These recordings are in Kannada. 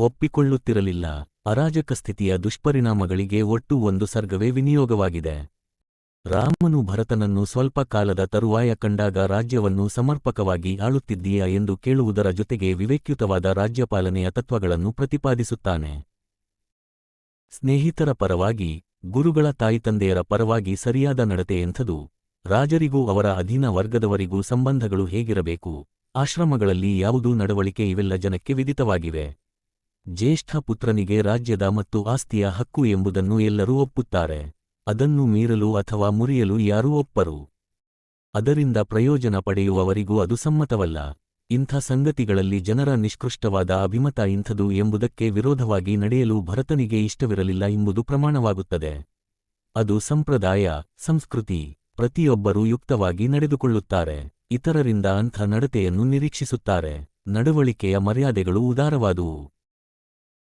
ಒಪ್ಪಿಕೊಳ್ಳುತ್ತಿರಲಿಲ್ಲ. ಅರಾಜಕ ಸ್ಥಿತಿಯ ದುಷ್ಪರಿಣಾಮಗಳಿಗೆ ಒಟ್ಟು ಒಂದು ಸರ್ಗವೇ ವಿನಿಯೋಗವಾಗಿದೆ. ರಾಮನು ಭರತನನ್ನು ಸ್ವಲ್ಪ ಕಾಲದ ತರುವಾಯ ಕಂಡಾಗ ರಾಜ್ಯವನ್ನು ಸಮರ್ಪಕವಾಗಿ ಆಳುತ್ತಿದ್ದೀಯಾ ಎಂದು ಕೇಳುವುದರ ಜೊತೆಗೆ ವಿವೇಕ್ಯುತವಾದ ರಾಜ್ಯಪಾಲನೆಯ ತತ್ವಗಳನ್ನು ಪ್ರತಿಪಾದಿಸುತ್ತಾನೆ. ಸ್ನೇಹಿತರ ಪರವಾಗಿ, ಗುರುಗಳ ತಾಯಿತಂದೆಯರ ಪರವಾಗಿ ಸರಿಯಾದ ನಡತೆ ಎಂಥದು. ರಾಜರಿಗೂ ಅವರ ಅಧೀನ ವರ್ಗದವರಿಗೂ ಸಂಬಂಧಗಳು ಹೇಗಿರಬೇಕು? ಆಶ್ರಮಗಳಲ್ಲಿ ಯಾವುದೂ ನಡವಳಿಕೆ ಇವೆಲ್ಲ ಜನಕ್ಕೆ ವಿದಿತವಾಗಿವೆ. ಜ್ಯೇಷ್ಠ ಪುತ್ರನಿಗೆ ರಾಜ್ಯದ ಮತ್ತು ಆಸ್ತಿಯ ಹಕ್ಕು ಎಂಬುದನ್ನು ಎಲ್ಲರೂ ಒಪ್ಪುತ್ತಾರೆ. ಅದನ್ನು ಮೀರಲು ಅಥವಾ ಮುರಿಯಲು ಯಾರೂ ಒಪ್ಪರು. ಅದರಿಂದ ಪ್ರಯೋಜನ ಪಡೆಯುವವರಿಗೂ ಅದು ಸಮ್ಮತವಲ್ಲ. ಇಂಥ ಸಂಗತಿಗಳಲ್ಲಿ ಜನರ ನಿಷ್ಕೃಷ್ಟವಾದ ಅಭಿಮತ ಇಂಥದು ಎಂಬುದಕ್ಕೆ ವಿರೋಧವಾಗಿ ನಡೆಯಲು ಭರತನಿಗೆ ಇಷ್ಟವಿರಲಿಲ್ಲ ಎಂಬುದು ಪ್ರಮಾಣವಾಗುತ್ತದೆ. ಅದು ಸಂಪ್ರದಾಯ, ಸಂಸ್ಕೃತಿ, ಪ್ರತಿಯೊಬ್ಬರೂ ಯುಕ್ತವಾಗಿ ನಡೆದುಕೊಳ್ಳುತ್ತಾರೆ. ಇತರರಿಂದ ಅಂಥ ನಡತೆಯನ್ನು ನಿರೀಕ್ಷಿಸುತ್ತಾರೆ. ನಡವಳಿಕೆಯ ಮರ್ಯಾದೆಗಳು ಉದಾರವಾದುವು.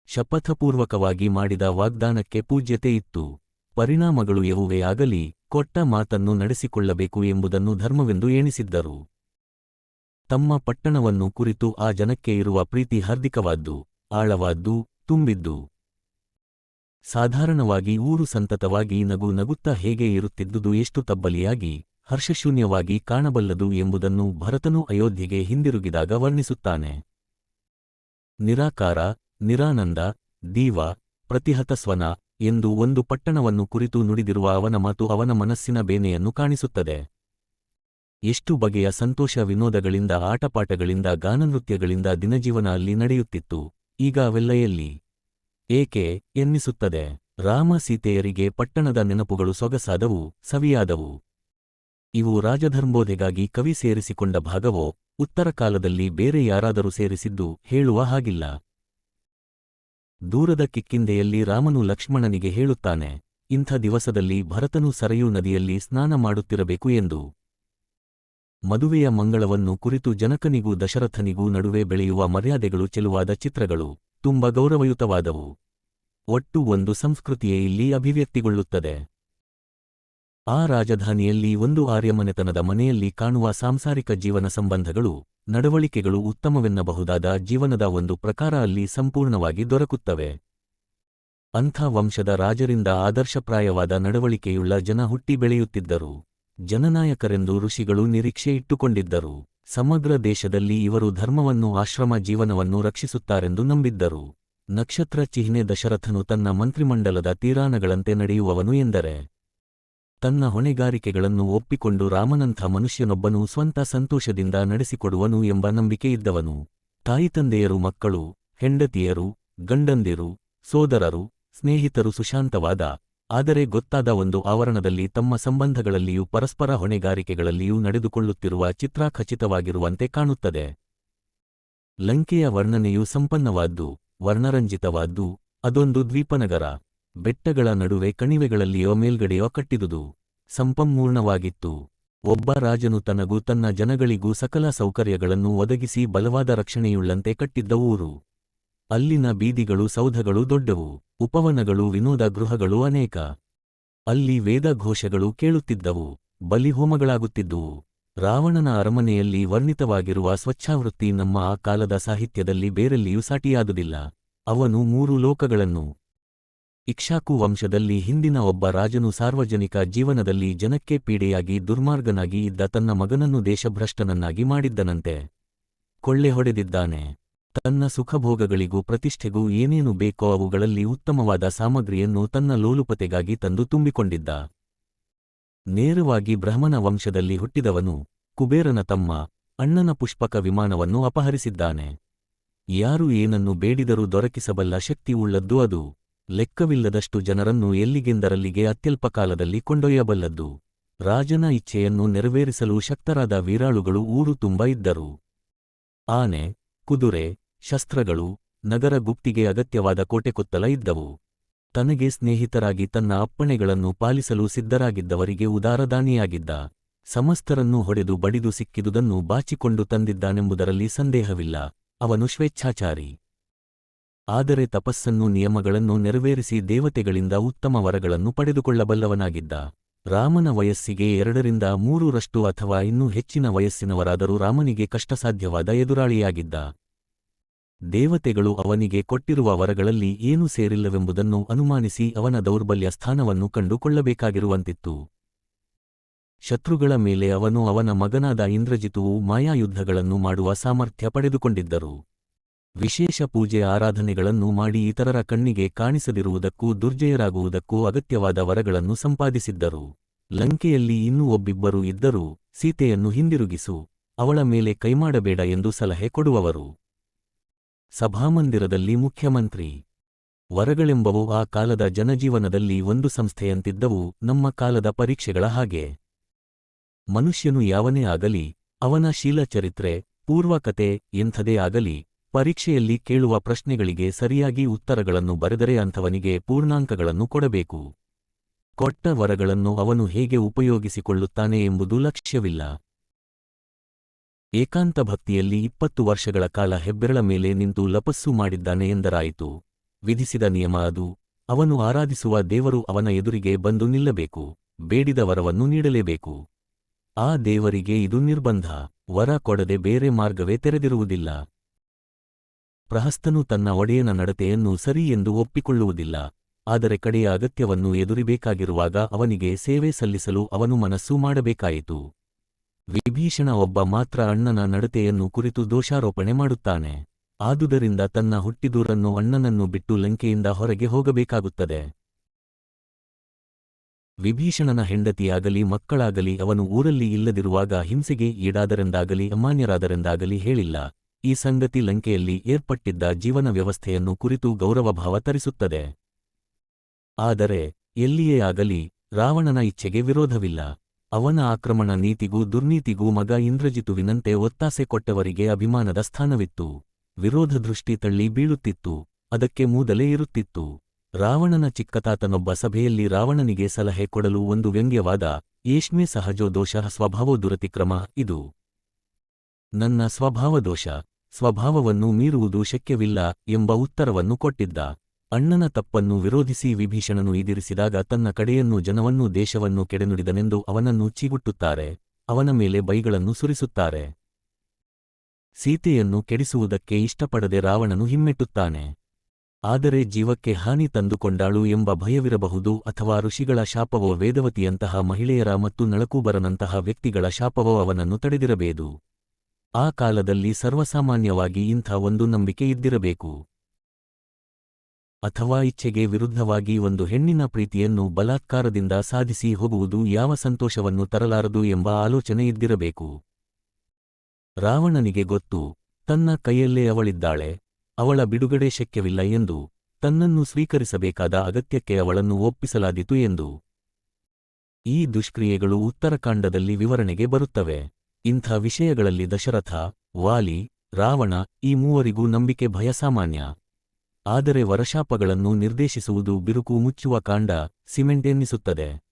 ಶಪಥಪೂರ್ವಕವಾಗಿ ಮಾಡಿದ ವಾಗ್ದಾನಕ್ಕೆ ಪೂಜ್ಯತೆ ಇತ್ತು. ಪರಿಣಾಮಗಳು ಯಾವುವೇ ಆಗಲಿ, ಕೊಟ್ಟ ಮಾತನ್ನು ನಡೆಸಿಕೊಳ್ಳಬೇಕು ಎಂಬುದನ್ನು ಧರ್ಮವೆಂದು ಎಣಿಸಿದ್ದರು. ತಮ್ಮ ಪಟ್ಟಣವನ್ನು ಕುರಿತು ಆ ಜನಕ್ಕೆ ಇರುವ ಪ್ರೀತಿ ಹಾರ್ದಿಕವಾದ್ದು, ಆಳವಾದ್ದು, ತುಂಬಿದ್ದು. ಸಾಧಾರಣವಾಗಿ ಊರು ಸಂತತವಾಗಿ ನಗು ನಗುತ್ತಾ ಹೇಗೆ ಇರುತ್ತಿದ್ದುದು ಎಷ್ಟು ತಬ್ಬಲಿಯಾಗಿ, ಹರ್ಷಶೂನ್ಯವಾಗಿ ಕಾಣಬಲ್ಲದು ಎಂಬುದನ್ನು ಭರತನು ಅಯೋಧ್ಯೆಗೆ ಹಿಂದಿರುಗಿದಾಗ ವರ್ಣಿಸುತ್ತಾನೆ. ನಿರಾಕಾರ ನಿರಾನಂದ, ದೀವ ಪ್ರತಿಹತಸ್ವನ ಎಂದು ಒಂದು ಪಟ್ಟಣವನ್ನು ಕುರಿತು ನುಡಿದಿರುವ ಅವನ ಮಾತು ಅವನ ಮನಸ್ಸಿನ ಬೇನೆಯನ್ನು ಕಾಣಿಸುತ್ತದೆ. ಎಷ್ಟು ಬಗೆಯ ಸಂತೋಷ ವಿನೋದಗಳಿಂದ, ಆಟಪಾಠಗಳಿಂದ, ಗಾನನೃತ್ಯಗಳಿಂದ ದಿನಜೀವನ ಅಲ್ಲಿ ನಡೆಯುತ್ತಿತ್ತು, ಈಗ ಅವೆಲ್ಲ ಎಲ್ಲಿ ಏಕೆ ಎನ್ನಿಸುತ್ತದೆ? ರಾಮ ಸೀತೆಯರಿಗೆ ಪಟ್ಟಣದ ನೆನಪುಗಳು ಸೊಗಸಾದವು, ಸವಿಯಾದವು. ಇವು ರಾಜಧರ್ಮೋಧೆಗಾಗಿ ಕವಿ ಸೇರಿಸಿಕೊಂಡ ಭಾಗವೋ, ಉತ್ತರ ಕಾಲದಲ್ಲಿ ಬೇರೆ ಯಾರಾದರೂ ಸೇರಿಸಿದ್ದು ಹೇಳುವ ಹಾಗಿಲ್ಲ. ದೂರದ ಕಿಕ್ಕಿಂದೆಯಲ್ಲಿ ರಾಮನು ಲಕ್ಷ್ಮಣನಿಗೆ ಹೇಳುತ್ತಾನೆ, ಇಂಥ ದಿವಸದಲ್ಲಿ ಭರತನು ಸರಯೂ ನದಿಯಲ್ಲಿ ಸ್ನಾನ ಮಾಡುತ್ತಿರಬೇಕು ಎಂದು. ಮದುವೆಯ ಮಂಗಳವನ್ನು ಕುರಿತು ಜನಕನಿಗೂ ದಶರಥನಿಗೂ ನಡುವೆ ಬೆಳೆಯುವ ಮರ್ಯಾದೆಗಳು ಚೆಲುವಾದ ಚಿತ್ರಗಳು, ತುಂಬ ಗೌರವಯುತವಾದವು. ಒಟ್ಟು ಒಂದು ಸಂಸ್ಕೃತಿಯೇ ಇಲ್ಲಿ ಅಭಿವ್ಯಕ್ತಿಗೊಳ್ಳುತ್ತದೆ. ಆ ರಾಜಧಾನಿಯಲ್ಲಿ ಒಂದು ಆರ್ಯಮನೆತನದ ಮನೆಯಲ್ಲಿ ಕಾಣುವ ಸಾಂಸಾರಿಕ ಜೀವನ ಸಂಬಂಧಗಳು, ನಡವಳಿಕೆಗಳು ಉತ್ತಮವೆನ್ನಬಹುದಾದ ಜೀವನದ ಒಂದು ಪ್ರಕಾರ ಅಲ್ಲಿ ಸಂಪೂರ್ಣವಾಗಿ ದೊರಕುತ್ತವೆ. ಅಂಥ ವಂಶದ ರಾಜರಿಂದ ಆದರ್ಶಪ್ರಾಯವಾದ ನಡವಳಿಕೆಯುಳ್ಳ ಜನ ಹುಟ್ಟಿ ಬೆಳೆಯುತ್ತಿದ್ದರು. ಜನನಾಯಕರೆಂದು ಋಷಿಗಳು ನಿರೀಕ್ಷೆ ಇಟ್ಟುಕೊಂಡಿದ್ದರು. ಸಮಗ್ರ ದೇಶದಲ್ಲಿ ಇವರು ಧರ್ಮವನ್ನು, ಆಶ್ರಮ ಜೀವನವನ್ನು ರಕ್ಷಿಸುತ್ತಾರೆಂದು ನಂಬಿದ್ದರು. ನಕ್ಷತ್ರ ಚಿಹ್ನೆ ದಶರಥನು ತನ್ನ ಮಂತ್ರಿಮಂಡಲದ ತೀರಾನಗಳಂತೆ ನಡೆಯುವವನು ಎಂದರೆ ತನ್ನ ಹೊಣೆಗಾರಿಕೆಗಳನ್ನು ಒಪ್ಪಿಕೊಂಡು ರಾಮನಂಥ ಮನುಷ್ಯನೊಬ್ಬನು ಸ್ವಂತ ಸಂತೋಷದಿಂದ ನಡೆಸಿಕೊಡುವನು ಎಂಬ ನಂಬಿಕೆಯಿದ್ದವನು ತಾಯಿತಂದೆಯರು ಮಕ್ಕಳು, ಹೆಂಡತಿಯರು, ಗಂಡಂದಿರು, ಸೋದರರು, ಸ್ನೇಹಿತರು ಸುಶಾಂತವಾದ, ಆದರೆ ಗೊತ್ತಾದ ಒಂದು ಆವರಣದಲ್ಲಿ ತಮ್ಮ ಸಂಬಂಧಗಳಲ್ಲಿಯೂ ಪರಸ್ಪರ ಹೊಣೆಗಾರಿಕೆಗಳಲ್ಲಿಯೂ ನಡೆದುಕೊಳ್ಳುತ್ತಿರುವ ಚಿತ್ರ ಖಚಿತವಾಗಿರುವಂತೆ ಕಾಣುತ್ತದೆ. ಲಂಕೆಯ ವರ್ಣನೆಯು ಸಂಪನ್ನವಾದ್ದು, ವರ್ಣರಂಜಿತವಾದ್ದು, ಅದೊಂದು ದ್ವೀಪನಗರ. ಬೆಟ್ಟಗಳ ನಡುವೆ ಕಣಿವೆಗಳಲ್ಲಿಯೋ ಮೇಲ್ಗಡೆಯೋ ಕಟ್ಟಿದುದು. ಸಂಪನ್ಮೂರ್ಣವಾಗಿತ್ತು. ಒಬ್ಬ ರಾಜನು ತನಗೂ ತನ್ನ ಜನಗಳಿಗೂ ಸಕಲ ಸೌಕರ್ಯಗಳನ್ನು ಒದಗಿಸಿ ಬಲವಾದ ರಕ್ಷಣೆಯುಳ್ಳಂತೆ ಕಟ್ಟಿದ್ದ ಊರು. ಅಲ್ಲಿನ ಬೀದಿಗಳು ಸೌಧಗಳು ದೊಡ್ಡವು. ಉಪವನಗಳು, ವಿನೋದ ಗೃಹಗಳು ಅನೇಕ. ಅಲ್ಲಿ ವೇದ ಘೋಷಗಳು ಕೇಳುತ್ತಿದ್ದವು ಬಲಿಹೋಮಗಳಾಗುತ್ತಿದ್ದುವು ರಾವಣನ ಅರಮನೆಯಲ್ಲಿ ವರ್ಣಿತವಾಗಿರುವ ಸ್ವಚ್ಛಾವೃತ್ತಿ ನಮ್ಮ ಆ ಕಾಲದ ಸಾಹಿತ್ಯದಲ್ಲಿ ಬೇರೆಲ್ಲಿಯೂ ಸಾಟಿಯಾದುದಿಲ್ಲ. ಅವನು ಮೂರು ಲೋಕಗಳನ್ನು ಇಕ್ಷಾಕು ವಂಶದಲ್ಲಿ ಹಿಂದಿನ ಒಬ್ಬ ರಾಜನು ಸಾರ್ವಜನಿಕ ಜೀವನದಲ್ಲಿ ಜನಕ್ಕೆ ಪೀಡೆಯಾಗಿ ದುರ್ಮಾರ್ಗನಾಗಿ ಇದ್ದ ತನ್ನ ಮಗನನ್ನು ದೇಶಭ್ರಷ್ಟನನ್ನಾಗಿ ಮಾಡಿದ್ದನಂತೆ. ಕೊಳ್ಳೆ ಹೊಡೆದಿದ್ದಾನೆ. ತನ್ನ ಸುಖಭೋಗಗಳಿಗೂ ಪ್ರತಿಷ್ಠೆಗೂ ಏನೇನು ಬೇಕೋ ಅವುಗಳಲ್ಲಿ ಉತ್ತಮವಾದ ಸಾಮಗ್ರಿಯನ್ನು ತನ್ನ ಲೋಲುಪತೆಗಾಗಿ ತಂದು ತುಂಬಿಕೊಂಡಿದ್ದ. ನೇರವಾಗಿ ಬ್ರಹ್ಮನ ವಂಶದಲ್ಲಿ ಹುಟ್ಟಿದವನು ಕುಬೇರನ ತಮ್ಮ ಅಣ್ಣನ ಪುಷ್ಪಕ ವಿಮಾನವನ್ನು ಅಪಹರಿಸಿದ್ದಾನೆ. ಯಾರು ಏನನ್ನು ಬೇಡಿದರೂ ದೊರಕಿಸಬಲ್ಲ ಶಕ್ತಿ ಉಳ್ಳದ್ದು ಅದು. ಲೆಕ್ಕವಿಲ್ಲದಷ್ಟು ಜನರನ್ನು ಎಲ್ಲಿಗೆಂದರಲ್ಲಿಗೆ ಅತ್ಯಲ್ಪ ಕಾಲದಲ್ಲಿ ಕೊಂಡೊಯ್ಯಬಲ್ಲದ್ದು. ರಾಜನ ಇಚ್ಛೆಯನ್ನು ನೆರವೇರಿಸಲು ಶಕ್ತರಾದ ವೀರಾಳುಗಳು ಊರು ತುಂಬ ಇದ್ದರು. ಆನೆ, ಕುದುರೆ, ಶಸ್ತ್ರಗಳು, ನಗರ ಗುಪ್ತಿಗೆ ಅಗತ್ಯವಾದ ಕೋಟೆಕೊತ್ತಲ ಇದ್ದವು. ತನಗೆ ಸ್ನೇಹಿತರಾಗಿ ತನ್ನ ಅಪ್ಪಣೆಗಳನ್ನು ಪಾಲಿಸಲು ಸಿದ್ಧರಾಗಿದ್ದವರಿಗೆ ಉದಾರದಾನಿಯಾಗಿದ್ದ ಸಮಸ್ತರನ್ನು ಹೊಡೆದು ಬಡಿದು ಸಿಕ್ಕಿದುದನ್ನು ಬಾಚಿಕೊಂಡು ತಂದಿದ್ದಾನೆಂಬುದರಲ್ಲಿ ಸಂದೇಹವಿಲ್ಲ. ಅವನು ಸ್ವೇಚ್ಛಾಚಾರಿ. ಆದರೆ ತಪಸ್ಸನ್ನು ನಿಯಮಗಳನ್ನು ನೆರವೇರಿಸಿ ದೇವತೆಗಳಿಂದ ಉತ್ತಮ ವರಗಳನ್ನು ಪಡೆದುಕೊಳ್ಳಬಲ್ಲವನಾಗಿದ್ದ. ರಾಮನ ವಯಸ್ಸಿಗೆ ಎರಡರಿಂದ ಮೂರರಷ್ಟು ಅಥವಾ ಇನ್ನೂ ಹೆಚ್ಚಿನ ವಯಸ್ಸಿನವರಾದರೂ ರಾಮನಿಗೆ ಕಷ್ಟಸಾಧ್ಯವಾದ ಎದುರಾಳಿಯಾಗಿದ್ದ. ದೇವತೆಗಳು ಅವನಿಗೆ ಕೊಟ್ಟಿರುವ ವರಗಳಲ್ಲಿ ಏನೂ ಸೇರಿಲ್ಲವೆಂಬುದನ್ನು ಅನುಮಾನಿಸಿ ಅವನ ದೌರ್ಬಲ್ಯ ಸ್ಥಾನವನ್ನು ಕಂಡುಕೊಳ್ಳಬೇಕಾಗಿರುವಂತಿತ್ತು. ಶತ್ರುಗಳ ಮೇಲೆ ಅವನು ಅವನ ಮಗನಾದ ಇಂದ್ರಜಿತುವು ಮಾಯಾಯುದ್ಧಗಳನ್ನು ಮಾಡುವ ಸಾಮರ್ಥ್ಯ ಪಡೆದುಕೊಂಡಿದ್ದರು. ವಿಶೇಷ ಪೂಜೆ ಆರಾಧನೆಗಳನ್ನು ಮಾಡಿ ಇತರರ ಕಣ್ಣಿಗೆ ಕಾಣಿಸದಿರುವುದಕ್ಕೂ ದುರ್ಜಯರಾಗುವುದಕ್ಕೂ ಅಗತ್ಯವಾದ ವರಗಳನ್ನು ಸಂಪಾದಿಸಿದ್ದರು. ಲಂಕೆಯಲ್ಲಿ ಇನ್ನೂ ಒಬ್ಬಿಬ್ಬರು ಇದ್ದರೂ ಸೀತೆಯನ್ನು ಹಿಂದಿರುಗಿಸು, ಅವಳ ಮೇಲೆ ಕೈಮಾಡಬೇಡ ಎಂದು ಸಲಹೆ ಕೊಡುವವರು. ಸಭಾಮಂದಿರದಲ್ಲಿ ಮುಖ್ಯಮಂತ್ರಿ. ವರಗಳೆಂಬವು ಆ ಕಾಲದ ಜನಜೀವನದಲ್ಲಿ ಒಂದು ಸಂಸ್ಥೆಯಂತಿದ್ದವು, ನಮ್ಮ ಕಾಲದ ಪರೀಕ್ಷೆಗಳ ಹಾಗೆ. ಮನುಷ್ಯನು ಯಾವನೇ ಆಗಲಿ, ಅವನ ಶೀಲಚರಿತ್ರೆ, ಪೂರ್ವಕತೆ ಎಂಥದೇ ಆಗಲಿ ಪರೀಕ್ಷೆಯಲ್ಲಿ ಕೇಳುವ ಪ್ರಶ್ನೆಗಳಿಗೆ ಸರಿಯಾಗಿ ಉತ್ತರಗಳನ್ನು ಬರೆದರೆ ಅಂಥವನಿಗೆ ಪೂರ್ಣಾಂಕಗಳನ್ನು ಕೊಡಬೇಕು. ಕೊಟ್ಟ ವರಗಳನ್ನು ಅವನು ಹೇಗೆ ಉಪಯೋಗಿಸಿಕೊಳ್ಳುತ್ತಾನೆ ಎಂಬುದು ಲಕ್ಷ್ಯವಿಲ್ಲ. ಏಕಾಂತ ಭಕ್ತಿಯಲ್ಲಿ ಇಪ್ಪತ್ತು ವರ್ಷಗಳ ಕಾಲ ಹೆಬ್ಬೆರಳ ಮೇಲೆ ನಿಂತು ಲಪಸ್ಸು ಮಾಡಿದ್ದಾನೆ ಎಂದರಾಯಿತು. ವಿಧಿಸಿದ ನಿಯಮ ಅದು. ಅವನು ಆರಾಧಿಸುವ ದೇವರು ಅವನ ಎದುರಿಗೆ ಬಂದು ನಿಲ್ಲಬೇಕು. ಬೇಡಿದ ವರವನ್ನು ನೀಡಲೇಬೇಕು. ಆ ದೇವರಿಗೆ ಇದು ನಿರ್ಬಂಧ. ವರ ಕೊಡದೆ ಬೇರೆ ಮಾರ್ಗವೇ ತೆರೆದಿರುವುದಿಲ್ಲ. ಪ್ರಹಸ್ತನು ತನ್ನ ಒಡೆಯನ ನಡತೆಯನ್ನು ಸರಿ ಎಂದು ಒಪ್ಪಿಕೊಳ್ಳುವುದಿಲ್ಲ. ಆದರೆ ಕಡೆಯ ಅಗತ್ಯವನ್ನು ಎದುರಿಬೇಕಾಗಿರುವಾಗ ಅವನಿಗೆ ಸೇವೆ ಸಲ್ಲಿಸಲು ಅವನು ಮನಸ್ಸು ಮಾಡಬೇಕಾಯಿತು. ವಿಭೀಷಣ ಒಬ್ಬ ಮಾತ್ರ ಅಣ್ಣನ ನಡತೆಯನ್ನು ಕುರಿತು ದೋಷಾರೋಪಣೆ ಮಾಡುತ್ತಾನೆ. ಆದುದರಿಂದ ತನ್ನ ಹುಟ್ಟಿದೂರನ್ನು ಅಣ್ಣನನ್ನು ಬಿಟ್ಟು ಲಂಕೆಯಿಂದ ಹೊರಗೆ ಹೋಗಬೇಕಾಗುತ್ತದೆ. ವಿಭೀಷಣನ ಹೆಂಡತಿಯಾಗಲಿ ಮಕ್ಕಳಾಗಲಿ ಅವನು ಊರಲ್ಲಿ ಇಲ್ಲದಿರುವಾಗ ಹಿಂಸೆಗೆ ಈಡಾದರೆಂದಾಗಲಿ ಅಮಾನ್ಯರಾದರೆಂದಾಗಲಿ ಹೇಳಿಲ್ಲ. ಈ ಸಂಗತಿ ಲಂಕೆಯಲ್ಲಿ ಏರ್ಪಟ್ಟಿದ್ದ ಜೀವನ ವ್ಯವಸ್ಥೆಯನ್ನು ಕುರಿತು ಗೌರವಭಾವ ತರಿಸುತ್ತದೆ. ಆದರೆ, ಎಲ್ಲಿಯೇ ಆಗಲಿ, ರಾವಣನ ಇಚ್ಛೆಗೆ ವಿರೋಧವಿಲ್ಲ. ಅವನ ಆಕ್ರಮಣ ನೀತಿಗೂ ದುರ್ನೀತಿಗೂ ಮಗ ಇಂದ್ರಜಿತುವಿನಂತೆ ಒತ್ತಾಸೆ ಕೊಟ್ಟವರಿಗೆ ಅಭಿಮಾನದ ಸ್ಥಾನವಿತ್ತು. ವಿರೋಧ ದೃಷ್ಟಿ ತಳ್ಳಿ ಬೀಳುತ್ತಿತ್ತು. ಅದಕ್ಕೆ ಮೂದಲೇ ಇರುತ್ತಿತ್ತು. ರಾವಣನ ಚಿಕ್ಕತಾತನೊಬ್ಬ ಸಭೆಯಲ್ಲಿ ರಾವಣನಿಗೆ ಸಲಹೆ ಕೊಡಲು ಒಂದು ವ್ಯಂಗ್ಯವಾದ, ಏಷ್ಮೆ ಸಹಜೋ ದೋಷ ಸ್ವಭಾವೋ ದುರತಿಕ್ರಮ ಇದು. ನನ್ನ ಸ್ವಭಾವದೋಷ. ಸ್ವಭಾವವನ್ನು ಮೀರುವುದು ಶಕ್ಯವಿಲ್ಲ ಎಂಬ ಉತ್ತರವನ್ನು ಕೊಟ್ಟಿದ್ದ. ಅಣ್ಣನ ತಪ್ಪನ್ನು ವಿರೋಧಿಸಿ ವಿಭೀಷಣನು ಎದುರಿಸಿದಾಗ ತನ್ನ ಕಡೆಯನ್ನು ಜನವನ್ನು ದೇಶವನ್ನು ಕೆಡೆನುಡಿದನೆಂದು ಅವನನ್ನು ಚೀಗುಟ್ಟುತ್ತಾರೆ. ಅವನ ಮೇಲೆ ಬೈಗಳನ್ನು ಸುರಿಸುತ್ತಾರೆ. ಸೀತೆಯನ್ನು ಕೆಡಿಸುವುದಕ್ಕೆ ಇಷ್ಟಪಡದೆ ರಾವಣನು ಹಿಮ್ಮೆಟ್ಟುತ್ತಾನೆ. ಆದರೆ ಜೀವಕ್ಕೆ ಹಾನಿ ತಂದುಕೊಂಡಾಳು ಎಂಬ ಭಯವಿರಬಹುದು ಅಥವಾ ಋಷಿಗಳ ಶಾಪವೋ ವೇದವತಿಯಂತಹ ಮಹಿಳೆಯರ ಮತ್ತು ನಳಕೂಬರನಂತಹ ವ್ಯಕ್ತಿಗಳ ಶಾಪವೋ ಅವನನ್ನು ತಡೆದಿರಬೇಕು. ಆ ಕಾಲದಲ್ಲಿ ಸರ್ವಸಾಮಾನ್ಯವಾಗಿ ಇಂಥ ಒಂದು ನಂಬಿಕೆ ಇದ್ದಿರಬೇಕು. ಅಥವಾ ಇಚ್ಛೆಗೆ ವಿರುದ್ಧವಾಗಿ ಒಂದು ಹೆಣ್ಣಿನ ಪ್ರೀತಿಯನ್ನು ಬಲಾತ್ಕಾರದಿಂದ ಸಾಧಿಸಿ ಹೋಗುವುದು ಯಾವ ಸಂತೋಷವನ್ನು ತರಲಾರದು ಎಂಬ ಆಲೋಚನೆ ಇದ್ದಿರಬೇಕು. ರಾವಣನಿಗೆ ಗೊತ್ತು, ತನ್ನ ಕೈಯಲ್ಲೇ ಅವಳಿದ್ದಾಳೆ, ಅವಳ ಬಿಡುಗಡೆ ಶಕ್ಯವಿಲ್ಲ ಎಂದು, ತನ್ನನ್ನು ಸ್ವೀಕರಿಸಬೇಕಾದ ಅಗತ್ಯಕ್ಕೆ ಅವಳನ್ನು ಒಪ್ಪಿಸಲಾದಿತು ಎಂದು. ಈ ದುಷ್ಕ್ರಿಯೆಗಳು ಉತ್ತರಕಾಂಡದಲ್ಲಿ ವಿವರಣೆಗೆ ಬರುತ್ತವೆ. ಇಂಥ ವಿಷಯಗಳಲ್ಲಿ ದಶರಥ, ವಾಲಿ, ರಾವಣ ಈ ಮೂವರಿಗೂ ನಂಬಿಕೆ ಭಯ ಸಾಮಾನ್ಯ. ಆದರೆ ವರಶಾಪಗಳನ್ನು ನಿರ್ದೇಶಿಸುವುದು ಬಿರುಕು ಮುಚ್ಚುವ ಕಾಂಡ ಸಿಮೆಂಟ್ ಎನ್ನಿಸುತ್ತದೆ.